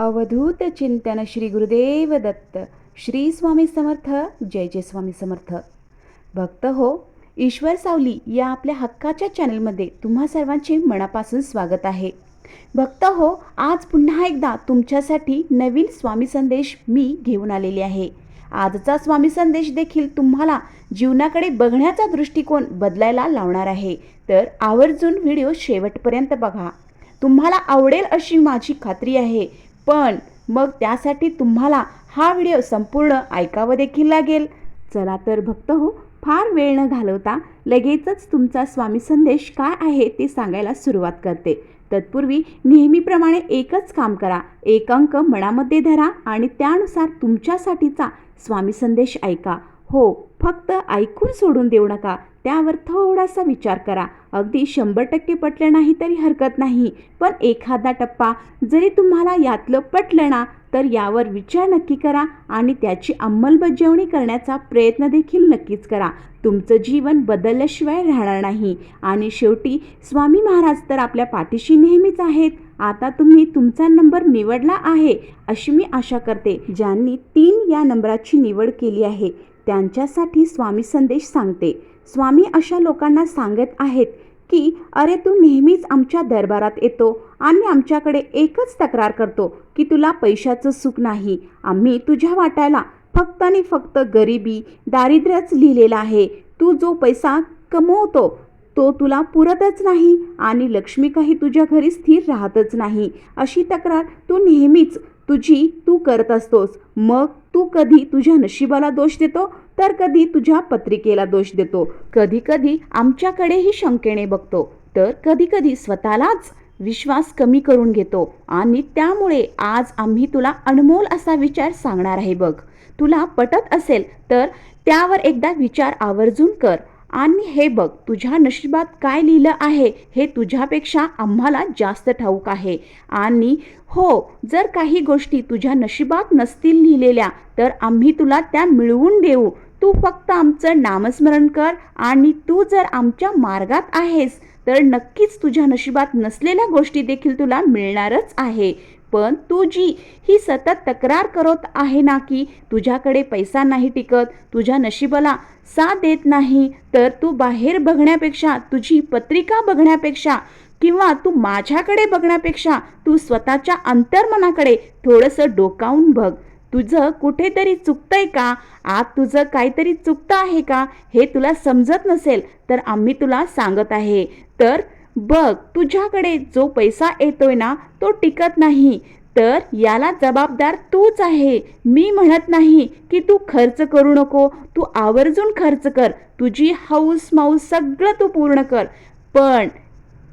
अवधूत चिंतन श्री गुरुदेव दत्त श्री स्वामी समर्थ जय जय स्वामी समर्थ. भक्त हो ईश्वर सावली या आपल्या हक्काच्या चॅनलमध्ये तुम्हा सर्वांचे मनापासून स्वागत आहे. भक्त हो आज पुन्हा एकदा तुमच्यासाठी नवीन स्वामी संदेश मी घेऊन आलेली आहे. आजचा स्वामी संदेश देखील तुम्हाला जीवनाकडे बघण्याचा दृष्टिकोन बदलायला लावणार आहे. तर आवर्जून व्हिडिओ शेवटपर्यंत बघा. तुम्हाला आवडेल अशी माझी खात्री आहे. पण मग त्यासाठी तुम्हाला हा व्हिडिओ संपूर्ण ऐकावं देखील लागेल. चला तर भक्त हो फार वेळ न घालवता लगेचच तुमचा स्वामी संदेश काय आहे ते सांगायला सुरुवात करते. तत्पूर्वी नेहमीप्रमाणे एकच काम करा. एक अंक मनामध्ये धरा आणि त्यानुसार तुमच्यासाठीचा स्वामी संदेश ऐका. हो फक्त ऐकून सोडून देऊ नका. त्यावर थोडासा विचार करा. अगदी शंभर टक्के पटलं नाही तरी हरकत नाही. पण एखादा टप्पा जरी तुम्हाला यातलं पटलं ना तर यावर विचार नक्की करा आणि त्याची अंमलबजावणी करण्याचा प्रयत्न देखील नक्कीच करा. तुमचं जीवन बदलल्याशिवाय राहणार नाही. आणि शेवटी स्वामी महाराज तर आपल्या पाठीशी नेहमीच आहेत. आता तुम्ही तुमचा नंबर निवडला आहे अशी मी आशा करते. ज्यांनी तीन या नंबराची निवड केली आहे त्यांच्यासाठी स्वामी संदेश सांगते. स्वामी अशा लोकांना सांगत आहेत की अरे तू नेहमीच आमच्या दरबारात येतो आणि आमच्याकडे एकच तक्रार करतो की तुला पैशाचं सुख नाही. आम्ही तुझ्या वाटायला फक्त आणि फक्त गरिबी दारिद्र्यच लिहिलेलं आहे. तू जो पैसा कमवतो तो तुला पुरतच नाही आणि लक्ष्मी काही तुझ्या घरी स्थिर राहतच नाही. अशी तक्रार तू नेहमीच तुझी तू करत असतोस. मग तू कधी तुझ्या नशिबाला दोष देतो? तर कधी तुझ्या पत्रिकेला दोष देतो. कधी कधी आमच्याकडेही शंकेने बघतो. तर कधी कधी स्वतःलाच विश्वास कमी करून घेतो. आणि त्यामुळे आज आम्ही तुला अनमोल असा विचार सांगणार आहे बघ. तुला पटत असेल तर त्यावर एकदा विचार आवर्जून कर. आणि हे बघ तुझ्या नशिबात काय लिहिलं आहे हे तुझ्यापेक्षा आम्हाला जास्त ठाऊक आहे. आणि हो जर काही गोष्टी तुझ्या नशिबात नसतील लिहिलेल्या तर आम्ही तुला त्या मिळवून देऊ. तू फक्त आमचं नामस्मरण कर आणि तू जर आमच्या मार्गात आहेस तर नक्कीच तुझ्या नशिबात नसलेल्या गोष्टी देखील तुला मिळणारच आहे. पण तू जी ही सतत तक्रार करत आहे ना की तुझ्याकडे पैसा नाही टिकत तुझ्या नशिबाला साथ देत नाही तर तू बाहेर बघण्यापेक्षा तुझी पत्रिका बघण्यापेक्षा किंवा तू माझ्याकडे बघण्यापेक्षा तू स्वतःच्या अंतर्मनाकडे थोडंसं डोकावून बघ. तुझं कुठेतरी चुकतंय का? आत तुझं काहीतरी चुकतं आहे का? हे तुला समजत नसेल तर आम्ही तुला सांगत आहे. तर बघ तुझ्याकडे जो पैसा येतोय ना तो टिकत नाही. तर याला जबाबदार तूच आहे. मी म्हणत नाही की तू खर्च करू नको. तू आवर्जून खर्च कर. तुझी हौस माऊस सगळं तू पूर्ण कर. पण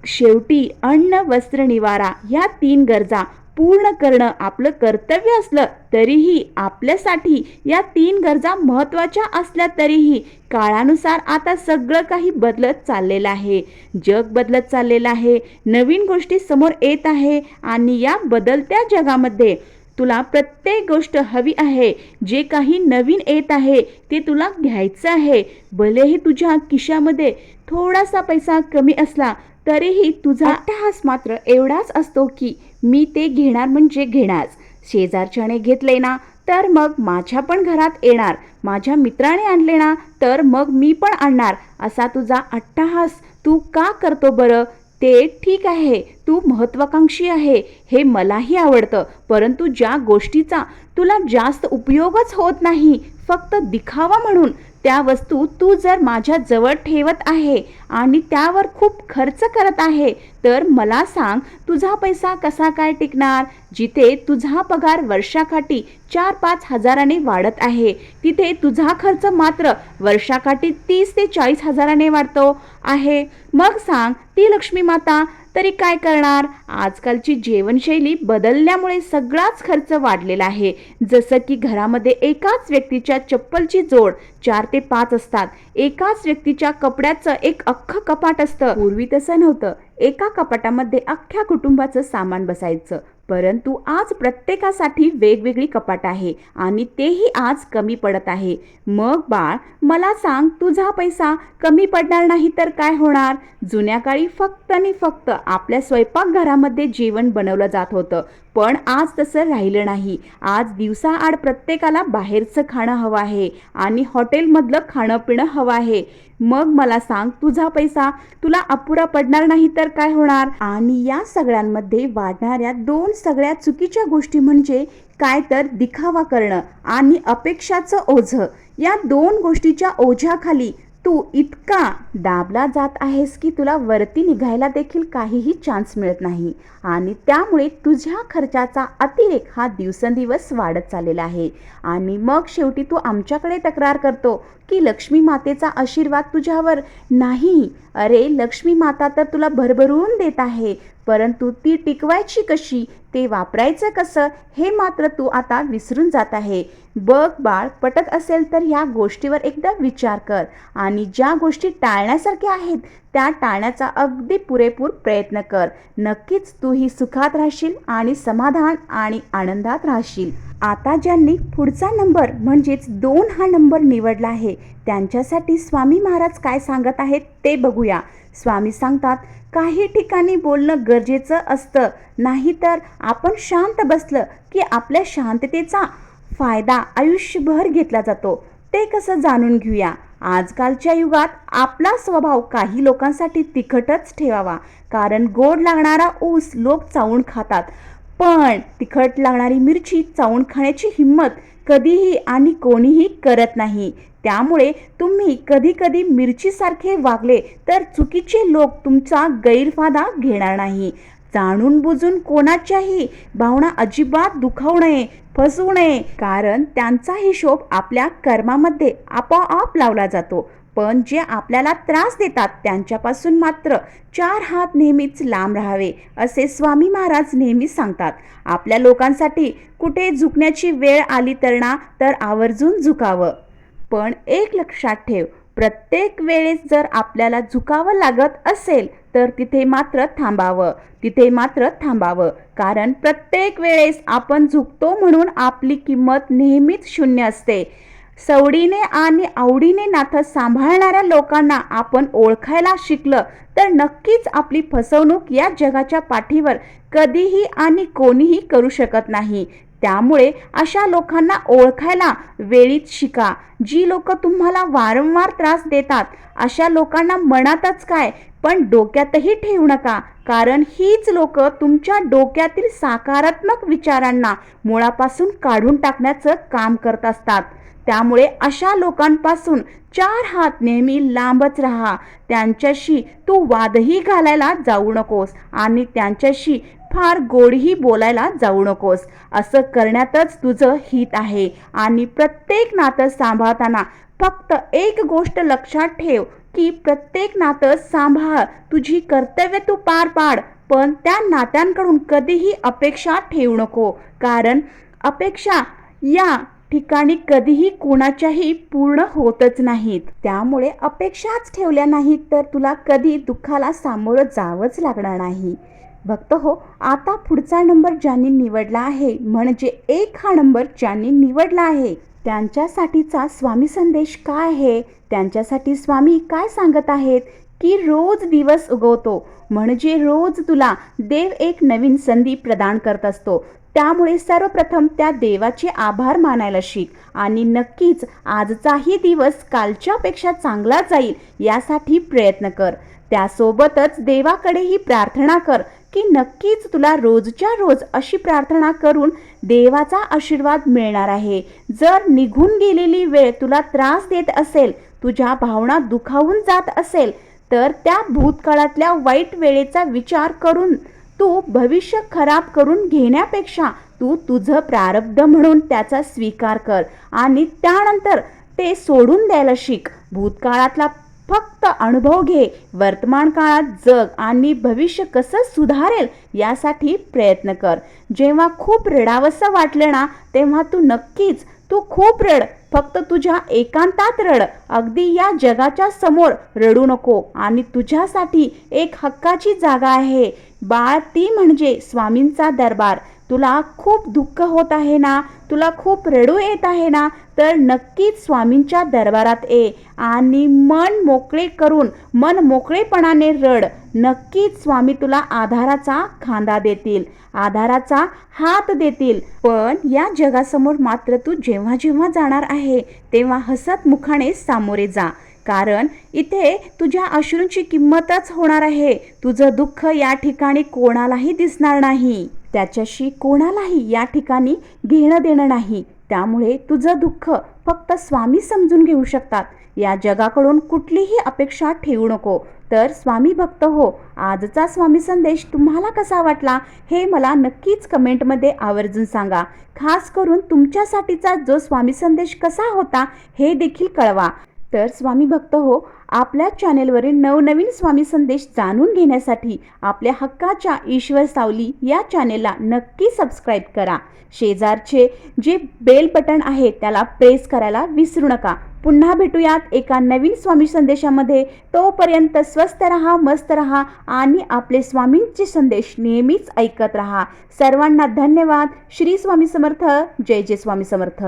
शेवटी अन्न वस्त्र निवारा ह्या तीन गरजा पूर्ण करणं आपलं कर्तव्य असलं तरीही आपल्यासाठी या तीन गरजा महत्त्वाच्या असल्या तरीही काळानुसार आता सगळं काही बदलत चाललेलं आहे. जग बदलत चाललेलं आहे. नवीन गोष्टी समोर येत आहे आणि या बदलत्या जगामध्ये तुला प्रत्येक गोष्ट हवी आहे. जे काही नवीन येत आहे ते तुला घ्यायचं आहे. भलेही तुझ्या खिशामध्ये थोडासा पैसा कमी असला तरीही तुझा अट्टहास मात्र एवढाच असतो की मी ते घेणार म्हणजे घेणार शेजारच्याने घेतले ना तर मग माझ्या पण घरात येणार. माझ्या मित्राने आणले ना तर मग मी पण आणणार. असा तुझा अट्टहास तू का करतो बरं? ते ठीक आहे. तू महत्वाकांक्षी आहे. हे मलाही आवडतं. परंतु ज्या गोष्टीचा तुला जास्त उपयोगच होत नाही फक्त दिखावा म्हणून त्या वस्तू तू जर माझ्या जवळ ठेवत आहे आणि त्यावर खूप खर्च करत आहे तर मला सांग तुझा पैसा कसा काय टिकणार? जिथे तुझा पगार वर्षाकाठी चार पाच हजाराने वाढत आहे तिथे तुझा खर्च मात्र वर्षाकाठी तीस ते चाळीस हजाराने वाढतो आहे. मग सांग ती लक्ष्मी माता तरी काय करणार? आजकालची जीवनशैली बदलल्यामुळे सगळाच खर्च वाढलेला आहे. जसं की घरामध्ये एकाच व्यक्तीच्या चप्पलची जोड चार ते पाच असतात. एकाच व्यक्तीच्या कपड्याचं एक अख्खं कपाट असतं. पूर्वी तसं नव्हतं. एका कपाटामध्ये अख्ख्या कुटुंबाचं सामान बसायचं. परंतु आज प्रत्येकासाठी वेगवेगळी कपाट आहे आणि तेही आज कमी पडत आहे. मग बाळ मला सांग तुझा पैसा कमी पडणार नाही तर काय होणार? जुन्या काळी फक्त आणि फक्त आपल्या स्वयंपाकघरामध्ये जेवण बनवलं जात होतं. पण आज तसं राहिलं नाही. आज दिवसाआड प्रत्येकाला बाहेरचं खाणं हवं आहे आणि हॉटेलमधलं खाणं पिणं हवं आहे. मग मला सांग तुझा पैसा? तुला अपुरा पडणार नाही तर काय होणार? आणि या सगळ्यांमध्ये वाढणाऱ्या दोन सगळ्या चुकीच्या गोष्टी म्हणजे काय तर दिखावा करणं आणि अपेक्षाचं ओझं. या दोन गोष्टीच्या ओझ्याखाली तू इतका दाबला जात आहेस की तुला वरती निघायला देखील काहीही चान्स मिळत नाही. आणि त्यामुळे तुझ्या खर्चाचा अतिरेक हा दिवसेंदिवस वाढत चाललेला आहे. आणि मग शेवटी तू आमच्याकडे तक्रार करतो की लक्ष्मी मातेचा आशीर्वाद तुझ्यावर नाही. अरे लक्ष्मी माता तर तुला भरभरून देत आहे. परंतु ती टिकवायची कशी ते वापरायचं कसं हे मात्र तू आता विसरून जात आहे. बघ बाळ पटत असेल तर या गोष्टीवर एकदा विचार कर आणि ज्या गोष्टी टाळण्यासारख्या आहेत त्या टाळण्याचा अगदी पुरेपूर प्रयत्न कर. नक्कीच तू ही सुखात राहशील आणि समाधान आणि आनंदात राहशील. आता ज्यांनी पुढचा नंबर म्हणजेच दोन हा नंबर निवडला आहे त्यांच्यासाठी स्वामी महाराज काय सांगत आहेत ते बघूया. स्वामी सांगतात काही ठिकाणी बोलणं गरजेचं असतं नाहीतर आपण शांत बसलं की आपल्या शांततेचा फायदा आयुष्यभर घेतला जातो. ते कसं जाणून घेऊया. आजकालच्या युगात आपला स्वभाव काही लोकांसाठी तिखटच ठेवावा कारण गोड लागणारा ऊस लोक चावून खातात. पण तिखट लागणारी मिरची चावून खाण्याची हिंमत कधीही आणि कोणीही करत नाही. त्यामुळे तुम्ही कधी कधी मिरचीसारखे वागले तर चुकीचे लोक तुमचा गैरफायदा घेणार नाही. जाणून बुजून कोणाच्याही भावना अजिबात दुखावू नये फसवू नये कारण त्यांचा हिशोब आपल्या कर्मामध्ये आपोआप लावला जातो. पण जे आपल्याला त्रास देतात त्यांच्यापासून मात्र चार हात नेहमीच लांब राहावे असे स्वामी महाराज नेहमी सांगतात. आपल्या लोकांसाठी कुठे झुकण्याची वेळ आली तर ना तर आवर्जून झुकावं. पण एक लक्षात ठेव प्रत्येक वेळेस जर आपल्याला झुकावं लागत असेल तर तिथे मात्र थांबावं तिथे मात्र थांबावं. कारण प्रत्येक वेळेस आपण झुकतो म्हणून आपली किंमत नेहमीच शून्य असते. सवडीने आणि आवडीने नातं सांभाळणाऱ्या लोकांना आपण ओळखायला शिकलं तर नक्कीच आपली फसवणूक या जगाच्या पाठीवर कधीही आणि कोणीही करू शकत नाही. त्यामुळे अशा लोकांना ओळखायला वेळीत शिका. जी लोक तुम्हाला वारंवार त्रास देतात अशा लोकांना मनातच काय पण डोक्यातही ठेवू नका. कारण हीच लोक तुमच्या डोक्यातील सकारात्मक विचारांना मुळापासून काढून टाकण्याचं काम करत असतात. त्यामुळे अशा लोकांपासून चार हात नेहमी लांबच राहा. त्यांच्याशी तू वादही घालायला जाऊ नकोस आणि त्यांच्याशी फार गोडही बोलायला जाऊ नकोस. असं करण्यातच तुझं हित आहे आणि प्रत्येक नातं सांभाळताना फक्त एक गोष्ट लक्षात ठेव की प्रत्येक नातं सांभाळ. तुझी कर्तव्य तू पार पाड पण त्या नात्यांकडून कधीही अपेक्षा ठेवू नको. कारण अपेक्षा या ठिकाणी कधीही कोणाच्याही पूर्ण होतच नाहीत. त्यामुळे अपेक्षाच ठेवल्या नाहीत तर तुला कधी दुःखाला सामोरं जावंच लागणार नाही. भक्त हो आता पुढचा नंबर ज्यांनी निवडला आहे म्हणजे एक हा नंबर ज्यांनी निवडला आहे त्यांच्यासाठीचा स्वामी संदेश काय आहे? त्यांच्यासाठी स्वामी काय सांगत आहेत? की रोज दिवस उगवतो. म्हणजे रोज तुला देव एक नवीन संधी प्रदान करत असतो. त्यामुळे सर्वप्रथम त्या देवाचे आभार मानायला शिक. आणि नक्कीच आजचाही दिवस कालच्यापेक्षा चांगला जाईल यासाठी प्रयत्न कर. त्यासोबतच देवाकडेही प्रार्थना कर की नक्कीच तुला रोजच्या रोज अशी प्रार्थना करून देवाचा आशीर्वाद मिळणार आहे. जर निघून गेलेली वेळ तुला त्रास देत असेल तुझ्या भावना दुखावून जात असेल तर त्या भूतकाळातल्या वाईट वेळेचा विचार करून तू भविष्य खराब करून घेण्यापेक्षा तू तुझं प्रारब्ध म्हणून त्याचा स्वीकार कर आणि त्यानंतर ते सोडून द्यायला शिक. भूतकाळातला फक्त अनुभव घे. वर्तमान काळात जग आणि भविष्य कसं सुधारेल यासाठी प्रयत्न कर. जेव्हा खूप रडावंसं वाटलं ना तेव्हा तू नक्कीच तू खूप रड. फक्त तुझ्या एकांतात रड. अगदी या जगाच्या समोर रडू नको. आणि तुझ्यासाठी एक हक्काची जागा आहे. बाळ ती म्हणजे स्वामींचा दरबार. तुला खूप दुःख होत आहे ना? तुला खूप रडू येत आहे ना? तर नक्कीच स्वामींच्या दरबारात ये आणि मन मोकळे करून मन मोकळेपणाने रड. नक्कीच स्वामी तुला आधाराचा खांदा देतील आधाराचा हात देतील. पण या जगासमोर मात्र तू जेव्हा जेव्हा जाणार आहे तेव्हा हसत मुखाने सामोरे जा. कारण इथे तुझ्या अश्रूंची किंमतच होणार आहे. तुझं दुःख या ठिकाणी कोणालाही दिसणार नाही. त्याच्याशी कोणालाही या ठिकाणी घेणं देणं नाही. त्यामुळे तुझं दुःख फक्त स्वामी समजून घेऊ शकतात. या जगाकडून कुठलीही अपेक्षा ठेवू नको. तर स्वामी भक्त हो आजचा स्वामी संदेश तुम्हाला कसा वाटला हे मला नक्कीच कमेंटमध्ये आवर्जून सांगा. खास करून तुमच्यासाठीचा जो स्वामी संदेश कसा होता हे देखील कळवा. तर स्वामी भक्त हो आपल्या चॅनेलवरील नवनवीन स्वामी संदेश जाणून घेण्यासाठी आपल्या हक्काच्या ईश्वर सावली या चॅनेलला नक्की सबस्क्राईब करा. शेजारचे जे बेल बटन आहे त्याला प्रेस करायला विसरू नका. पुन्हा भेटूयात एका नवीन स्वामी संदेशामध्ये. तोपर्यंत स्वस्त रहा मस्त रहा आणि आपले स्वामींचे संदेश नेहमीच ऐकत रहा. सर्वांना धन्यवाद. श्री स्वामी समर्थ. जय जय स्वामी समर्थ.